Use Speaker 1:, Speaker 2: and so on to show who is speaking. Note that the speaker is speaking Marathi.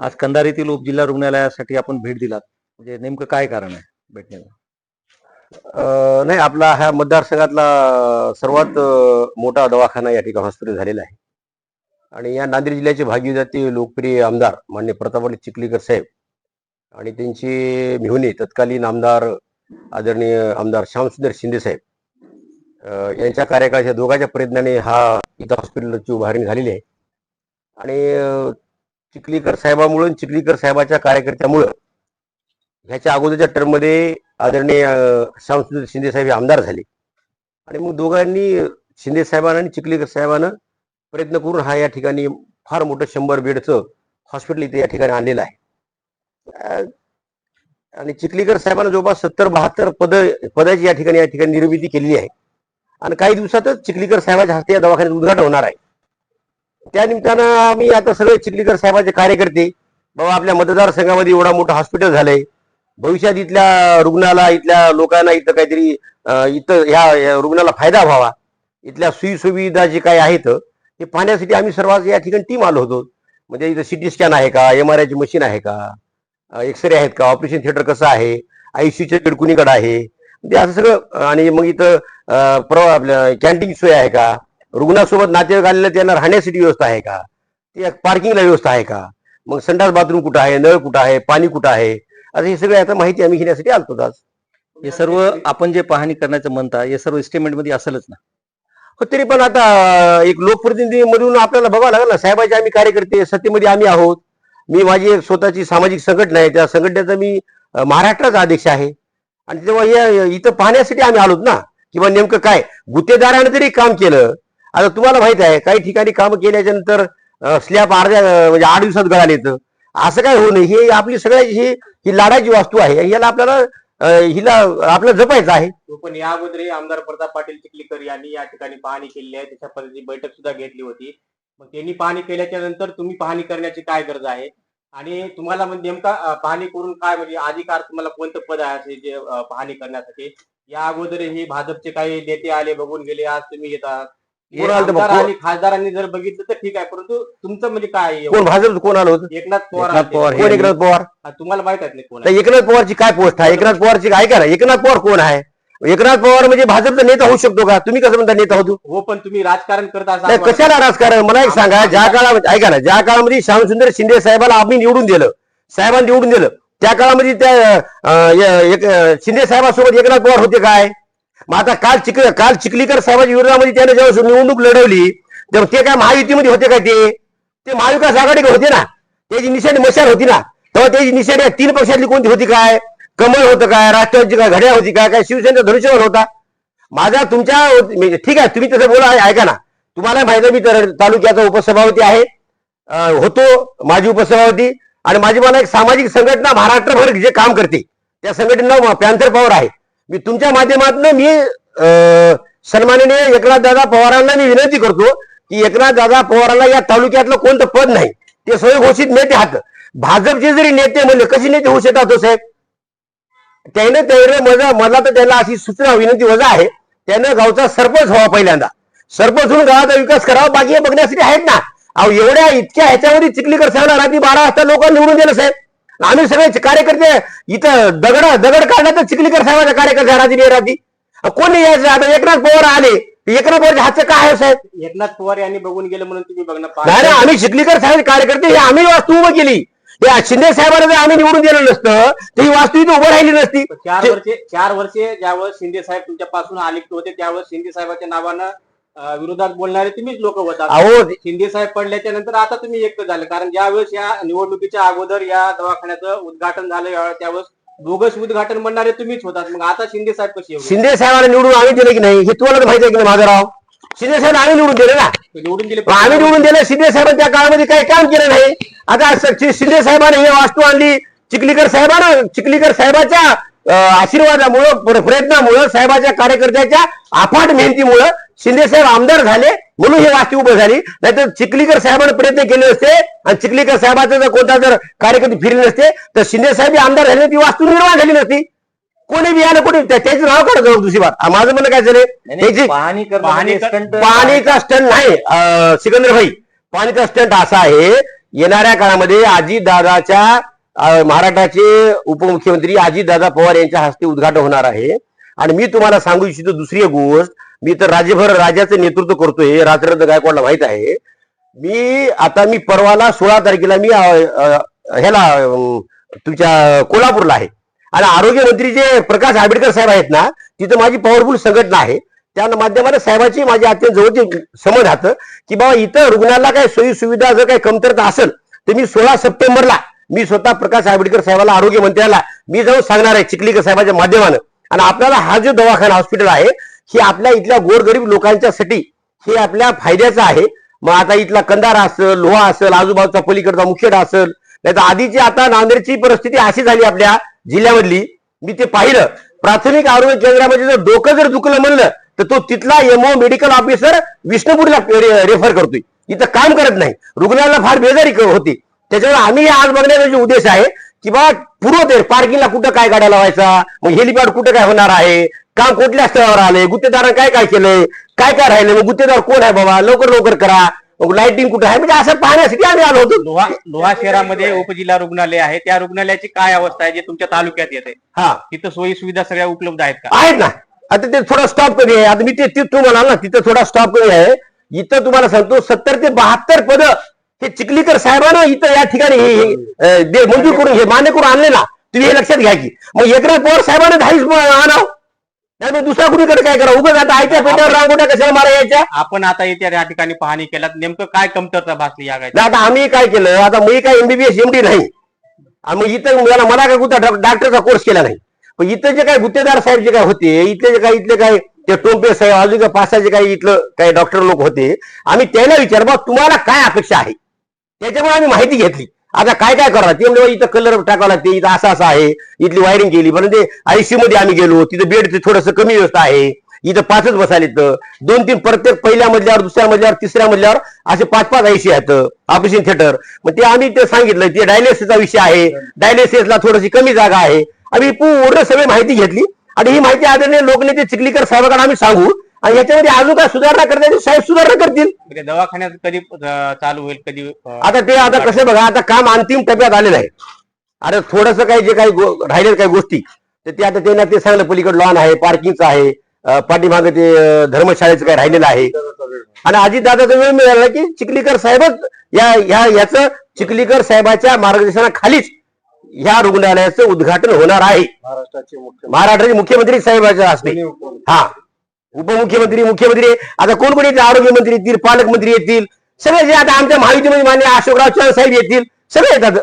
Speaker 1: आज कंधार येथील उपजिल्हा रुग्णालयासाठी आपण भेट दिलात. म्हणजे नेमकं काय कारण आहे भेटण्याचं?
Speaker 2: अं, नाही आपला हा मतदारसंघातला सर्वात मोठा दवाखाना या ठिकाणी हॉस्पिटल झालेला आहे. आणि या नांदेड जिल्ह्याचे जाती लोकप्रिय आमदार मान्य प्रतापवाडी चिखलीकर साहेब आणि त्यांची मिहुने तत्कालीन आमदार आदरणीय आमदार श्यामसुंदर शिंदे साहेब यांच्या कार्यकाळाच्या दोघांच्या प्रयत्नाने हा इथं हॉस्पिटलची उभारणी झालेली आहे. आणि चिखलीकर साहेबामुळे चिखलीकर साहेबाच्या कार्यकर्त्यामुळं. ह्याच्या अगोदरच्या टर्ममध्ये आदरणीय अं, श्यामसुंदर शिंदे साहेब हे आमदार झाले. आणि मग दोघांनी शिंदे साहेबांना आणि चिखलीकर साहेबांना प्रयत्न करून हा या ठिकाणी फार मोठं शंभर बेडचं हॉस्पिटल इथे या ठिकाणी आणलेलं आहे. आणि चिखलीकर साहेबांना जवळपास सत्तर बहात्तर पद पदाची या ठिकाणी या ठिकाणी निर्मिती केलेली आहे. आणि काही दिवसातच चिखलीकर साहेबाच्या हस्ते या दवाखान्यात उद्घाटन होणार आहे. त्या निमित्तानं आम्ही आता सगळे चिखलीकर साहेबाचे कार्यकर्ते बाबा आपल्या मतदारसंघामध्ये एवढा मोठा हॉस्पिटल झालंय. भविष्यात इथल्या रुग्णाला इथल्या लोकांना इथं काहीतरी इथं ह्या रुग्णाला फायदा व्हावा. इथल्या सोयी सुविधा जे काही आहेत ते पाहण्यासाठी आम्ही सर्वात या ठिकाणी टीम आलो होतो. म्हणजे इथं सिटी स्कॅन आहे का? एम आर आयची मशीन आहे का? एक्सरे आहेत का? ऑपरेशन थिएटर कसं आहे? आयसीयूचे बेड कुणीकडे आहे? म्हणजे असं सगळं आणि मग इथं प्रवा आपल्या कॅन्टीन सोय आहे का? रुग्णासोबत नातेवाईक आलेलं त्यांना राहण्यासाठी व्यवस्था आहे का? ते पार्किंगला व्यवस्था आहे का? मग संडास बाथरूम कुठं आहे? नळ कुठं आहे? पाणी कुठं आहे? आता हे सगळं आता माहिती आम्ही घेण्यासाठी आलतो आज.
Speaker 1: हे सर्व आपण जे पाहणी करण्याचं म्हणता हे सर्व एस्टिमेटमध्ये असेलच ना?
Speaker 2: हो तरी पण आता एक लोकप्रतिनिधी म्हणून आपल्याला बघावं लागेल ना साहेबाचे आम्ही कार्यकर्ते सत्तेमध्ये आम्ही आहोत. मी माझी एक स्वतःची सामाजिक संघटना आहे त्या संघटनेचा मी महाराष्ट्राचा अध्यक्ष आहे. आणि तेव्हा हे इथं पाहण्यासाठी आम्ही आलोत ना किंवा नेमकं काय गुत्तेदाराने जरी काम केलं आता तुम्हाला माहीत आहे काही ठिकाणी काम केल्याच्यानंतर स्लॅब अर्ध्या म्हणजे आठ दिवसात गळाले येतं असं काय होऊ नये. हे आपली सगळ्याची ही ही लाडाची वास्तू आहे. याला आपल्याला हिला आपल्याला जपायचं आहे.
Speaker 3: पण या अगोदरही आमदार प्रताप पाटील चिखलीकर यांनी या ठिकाणी पाहणी केली आहे. त्याच्या पद्धतीची बैठक सुद्धा घेतली होती. मग त्यांनी पाहणी केल्याच्यानंतर तुम्ही पाहणी करण्याची काय गरज आहे? आणि तुम्हाला म्हणजे नेमका पाहणी करून काय म्हणजे अधिकार तुम्हाला कोणतं पद आहे असे जे पाहणी करण्यासाठी? या अगोदर हे भाजपचे काही नेते आले बघून गेले. आज तुम्ही येतात. हे
Speaker 2: कोण आलं तर
Speaker 3: आमदार
Speaker 2: कोण-
Speaker 3: आणि खासदारांनी जर बघितलं तर ठीक आहे परंतु तुमचं म्हणजे काय आहे?
Speaker 2: कोण भाजप कोण आलं होतं?
Speaker 3: एकनाथ पवार
Speaker 1: एकनाथ
Speaker 3: आले.
Speaker 1: पवार हे-
Speaker 2: कोण एकनाथ पवार.
Speaker 3: हा, तुम्हाला माहीत आहे नाही कोण
Speaker 2: तर
Speaker 3: आहे?
Speaker 2: एकनाथ पवारची काय पोस्ट आहे? एकनाथ पवारची काय करा एकनाथ पवार कोण आहे? एकनाथ पवार म्हणजे भाजपचा नेता होऊ शकतो का? तुम्ही कसं म्हणता नेता होतो?
Speaker 3: हो पण तुम्ही राजकारण करता असं
Speaker 2: नाही
Speaker 3: आम्हाला-
Speaker 2: कशाला राजकारण? मला एक सांगा ज्या काळामध्ये ऐका ना ज्या काळामध्ये श्यामसुंदर शिंदे साहेबाला आम्ही निवडून दिलं साहेबांनी निवडून दिलं त्या काळामध्ये त्या अं, य- एक- अं, शिंदे साहेबांसोबत एकनाथ पवार होते काय? मग आता काल चिक काल चिखलीकर साहेबांच्या विरोधामध्ये त्याने जेव्हा निवडणूक लढवली तेव्हा ते काय महायुतीमध्ये होते का ते? ते महाविकास आघाडीकडे होते ना. त्याची निशाणी मशाल होती ना. तेव्हा त्याची निशाणी या तीन पक्षातली कोणती होती काय? कमळ होतं काय? राष्ट्रवादीची काय घड्याळ होती काय? काय शिवसेनेचा धनुष्यवर होता. माझा तुमच्या म्हणजे ठीक आहे तुम्ही तसं बोला ऐका ना. तुम्हाला माहिती मी तर तालुक्याचा उपसभापती आहे. होतो माझी उपसभापती. आणि माझी मला एक सामाजिक संघटना महाराष्ट्रभर जे काम करते त्या संघटनेला पॅन्थर पॉवर आहे. मी तुमच्या माध्यमातून मी अं, सन्माननीय एकनाथ दादा पवारांना मी विनंती करतो की एकनाथ दादा पवारांना या तालुक्यातलं कोणतं पद नाही ते स्वयंघोषित नेते आहात भाजपचे जरी नेते म्हणले कसे नेते होऊ शकतात हो साहेब? त्याने त्याने मजा मला तर त्याला अशी सूचना विनंती वजा आहे. त्यानं गावचा सरपंच व्हावा पहिल्यांदा. सरपंच होऊन गावाचा विकास करावा बाकी हे बघण्यासाठी आहेत ना. अहो एवढ्या इतक्या ह्याच्यावरती चिखलीकर साहेब आधी बारा वाजता लोकांना निवडून दिलं साहेब. आम्ही सगळे कार्यकर्ते इथं दगड दगड काढला तर चिखलीकर साहेबाच्या कार्यकर्ते रात्री रात्री कोणी यायचं? आता एकनाथ पवार आले. एकनाथ पवारच्या हातचं काय आहे साहेब?
Speaker 3: एकनाथ पवार यांनी बघून गेले म्हणून तुम्ही बघणं
Speaker 2: नाही
Speaker 3: पाहिजे.
Speaker 2: नाही, आम्ही चिखलीकर साहेब कार्यकर्ते हे आम्ही वास्तू उभं केली. या शिंदे साहेबांना जर आम्ही निवडून दिलं नसतं तर ही वास्तू इथं उभं राहिली नसती.
Speaker 3: चार वर्षे चार वर्षे ज्यावेळेस शिंदे साहेब तुमच्यापासून आलिप्त होते त्यावेळेस शिंदे साहेबांच्या नावानं विरोधात बोलणारे तुम्हीच लोक होतात
Speaker 2: अहो
Speaker 3: शिंदे साहेब पडल्याच्या नंतर आता तुम्ही एकटं झाले. कारण ज्यावेळेस या निवडणुकीच्या अगोदर या दवाखान्याचं उद्घाटन झालं यावेळेस त्यावेळेस बोगस उद्घाटन म्हणणारे तुम्हीच होतात. मग आता शिंदे साहेब कशी
Speaker 2: शिंदे साहेबांना निवडून आम्ही दिले की नाही? हे तुम्हाला माहिती आहे की नाही माझं राव? शिंदे साहेब आम्ही निवडून दिले ना?
Speaker 3: निवडून
Speaker 2: मग आम्ही निवडून दिलं शिंदे साहेबांनी त्या काळामध्ये काही काम केलं नाही. आता शिंदे साहेबांनी हे वास्तू आणली. चिखलीकर साहेबानं चिखलीकर साहेबाच्या आशीर्वादामुळं प्र- प्रयत्नामुळं साहेबाच्या कार्यकर्त्याच्या अफाट मेहनतीमुळं शिंदे साहेब आमदार झाले म्हणून हे वास्तू उभं झाली. नाहीतर चिखलीकर साहेबांनी प्रयत्न केले असते आणि चिखलीकर साहेबाचा जर कोणता जर कार्यकर्ते फिरले नसते तर शिंदे साहेब आमदार झाले ती वास्तू निर्माण झाली नसती. कोणी बी आलं कोणी त्या- त्याचं नाव काढत जाऊ दुसरी बात माझं म्हणणं काय झालं त्याची
Speaker 3: कर-
Speaker 2: पाणीचा स्टंट नाही. सिकंदर भाई पाणीचा स्टंट असा आहे येणाऱ्या काळामध्ये अजितदादाच्या महाराष्ट्राचे उपमुख्यमंत्री अजितदादा पवार यांच्या हस्ते उद्घाटन होणार आहे. आणि मी तुम्हाला सांगू इच्छितो दुसरी गोष्ट. मी तर राज्यभर राजाचं नेतृत्व करतोय राजरत्न गायकवाडला माहीत आहे. मी आता मी परवाला सोळा तारखेला मी ह्याला तुमच्या कोल्हापूरला आहे. आणि आरोग्यमंत्री जे प्रकाश आंबेडकर साहेब आहेत ना तिथं माझी पॉवरफुल संघटना आहे. त्या माध्यमाने साहेबाची माझी अत्यंत जवळची समज हात की बाबा इथं रुग्णाला काही सोयी सुविधा जर काही कमतरता असेल तर मी सोळा सप्टेंबरला मी स्वतः प्रकाश आंबेडकर साहेबाला आरोग्य मंत्र्याला मी जाऊन सांगणार आहे चिखलीकर साहेबाच्या माध्यमानं. आणि आपल्याला हा जो दवाखाना हॉस्पिटल आहे हे आपल्या इथल्या गोरगरीब लोकांच्यासाठी हे आपल्या फायद्याचं आहे. मग आता इथला कंदारा असेल लोहा असेल आजूबाजूचा पलीकडचा मुखेडा असेल नाही तर आधीची आता नांदेडची परिस्थिती अशी झाली आपल्या जिल्ह्यामधली. मी ते पाहिलं. प्राथमिक आरोग्य केंद्रामध्ये जर डोकं जर दुखलं म्हणलं तर तो तिथला एमओ मेडिकल ऑफिसर विष्णुपूरला रेफर करतोय. इथं काम करत नाही. रुग्णाला फार बेजारी होती. त्याच्यामुळे आम्ही आज बघण्याचा जो उद्देश आहे की बा पूर्व पार्किंगला कुठं काय गाड्या लावायचा? मग हेलिपॅड कुठं काय होणार आहे? काम कुठल्या स्थळावर आले? गुत्तेदारांनी काय काय केलंय? काय काय राहिलं मग गुत्तेदार कोण आहे बाबा? लवकर लवकर करा. लाइटिंग कुठं आहे? म्हणजे असं पाहण्यासाठी आम्ही आलो होतो.
Speaker 3: लोहा लोहा शहरामध्ये उपजिल्हा रुग्णालय आहे. त्या रुग्णालयाची काय अवस्था आहे? जे तुमच्या तालुक्यात येते.
Speaker 2: हा.
Speaker 3: तिथं सोयी सुविधा सगळ्या उपलब्ध आहेत का?
Speaker 2: आहेत ना. आता ते थोडा स्टॉप कमी आहे. आता मी ते ते तू म्हणाल ना तिथं थोडा स्टॉप कमी आहे. इथं तुम्हाला सांगतो सत्तर ते बहात्तर पद हे चिखलीकर साहेबांना इथं या ठिकाणी हे- मंजूर करून हे मान्य करून आणले ना तुम्ही हे लक्षात घ्या की. मग एकनाथ पवार साहेबांना दहावीस आणाव. त्यामुळे दुसरा कुणीकडे काय करा उगाच आता आयत्या पेट्यावर रांगोट्या कशाला मारा यायच्या
Speaker 3: आपण आता येत्या या ठिकाणी पाहणी केल्यात नेमकं काय कमतरता भासली या गायची
Speaker 2: नाही, आता आम्ही काय केलं? आता मी काय एमबीबीएस एमडी नाही. आम्ही इथं मला मला काय गुत्ता डॉक्टरचा कोर्स केला नाही. पण इथं जे काय गुत्तेदार साहेब जे काय होते इथले जे काय इथले काय ते टोपे साहेब अजून काय जे काही इथलं काही डॉक्टर लोक होते. आम्ही त्याला विचार बा तुम्हाला काय अपेक्षा आहे? त्याच्यामुळे आम्ही माहिती घेतली. आता काय काय करणार ते म्हणजे इथं कलर टाकावा लागते इथं असं असं आहे इथली वायरिंग केली. पण ते मध्ये आम्ही गेलो तिथं बेड थोडस कमी व्यवस्था आहे. इथं पाचच बसायला इथं दोन तीन प्रत्येक पहिल्या मजल्यावर दुसऱ्या मजल्यावर तिसऱ्या मजल्यावर असे पाच पाच आयसी आहेत ऑपरेशन थिएटर मग ते आम्ही ते सांगितलं ते डायलिसिसचा विषय आहे. डायलिसिसला थोडीशी कमी जागा आहे. आम्ही पूर्ण सगळी माहिती घेतली. आणि ही माहिती आदरणीय लोकनेते चिखलीकर साहेबांना आम्ही सांगू आणि याच्यामध्ये अजून काय सुधारणा करण्याची साहेब सुधारणा करतील.
Speaker 3: म्हणजे दवाखान्यात कधी अं, चालू होईल कधी अं,
Speaker 2: आता ते आता कसं बघा आता काम अंतिम टप्प्यात आलेलं आहे. आता थोडस काही जे काही गो- राहिलेल्या काही गोष्टी तर ते आता त्यांना ते सांगलं पलीकडे लॉन आहे पार्किंगचं आहे अं, पाठीमागे ते अं, धर्मशाळेचं काही राहिलेलं आहे. आणि अजितदादाचा वेळ मिळाला की चिखलीकर साहेबच या ह्या याचं चिखलीकर साहेबाच्या मार्गदर्शनाखालीच ह्या रुग्णालयाचं उद्घाटन होणार आहे.
Speaker 1: महाराष्ट्राचे मुख्य
Speaker 2: महाराष्ट्राचे मुख्यमंत्री साहेबाच्या हस्ते हा. उपमुख्यमंत्री मुख्यमंत्री आता कोण कोण येतील? आरोग्य मंत्री येतील पालकमंत्री येतील सगळे जे आता आमच्या महायुतीमध्ये मान्य अशोकराव चव्हाण साहेब येतील सगळे येतात.